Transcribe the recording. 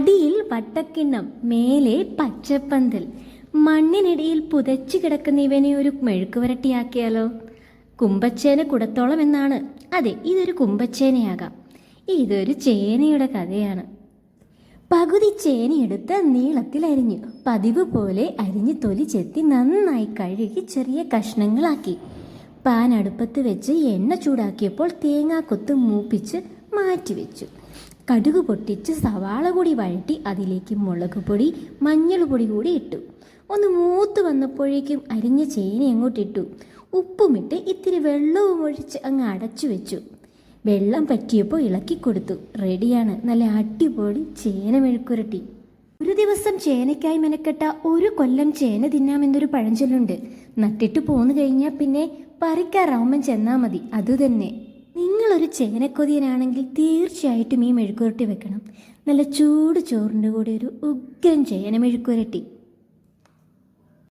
അടിയിൽ വട്ടക്കിണ്ണം മേലെ പച്ചപ്പന്തൽ. മണ്ണിനിടയിൽ പുതച്ചു കിടക്കുന്ന ഇവനെ ഒരു മെഴുക്കുവരട്ടിയാക്കിയാലോ? കുമ്പച്ചേന കുടത്തോളം എന്നാണ് അതെ ഇതൊരു കുമ്പച്ചേനയാകാം. ഇതൊരു ചേനയുടെ കഥയാണ്. പകുതി ചേനയെടുത്ത് നീളത്തിൽ അരിഞ്ഞു പതിവ് പോലെ അരിഞ്ഞ് തൊലി ചെത്തി നന്നായി കഴുകി ചെറിയ കഷ്ണങ്ങളാക്കി. പാൻ അടുപ്പത്ത് വെച്ച് എണ്ണ ചൂടാക്കിയപ്പോൾ തേങ്ങാക്കൊത്ത് മൂപ്പിച്ച് മാറ്റിവെച്ചു. കടുക് പൊട്ടിച്ച് സവാള കൂടി വഴറ്റി അതിലേക്ക് മുളക് പൊടി മഞ്ഞൾ പൊടി കൂടി ഇട്ടു. ഒന്ന് മൂത്ത് വന്നപ്പോഴേക്കും അരിഞ്ഞ ചേന അങ്ങോട്ടിട്ടു ഉപ്പുമിട്ട് ഇത്തിരി വെള്ളവും ഒഴിച്ച് അങ്ങ് അടച്ചു വെച്ചു. വെള്ളം പറ്റിയപ്പോൾ ഇളക്കി കൊടുത്തു. റെഡിയാണ്. നല്ല അടിപൊളി ചേന മെഴുക്കുരട്ടി. ഒരു ദിവസം ചേനയ്ക്കായി മെനക്കെട്ട ഒരു കൊല്ലം ചേന തിന്നാമെന്നൊരു പഴഞ്ചൊല്ലുണ്ട്. നട്ടിട്ട് പോന്നു കഴിഞ്ഞാൽ പിന്നെ പറിക്കാറാവുമ്പം ചെന്നാൽ മതി. അതുതന്നെ. നിങ്ങളൊരു ചേനക്കൊതിയനാണെങ്കിൽ തീർച്ചയായിട്ടും ഈ മെഴുക്കുരട്ടി വെക്കണം. നല്ല ചൂട് ചോറിന്റെ കൂടെ ഒരു ഉഗ്രൻ ചേന മെഴുക്കുരട്ടി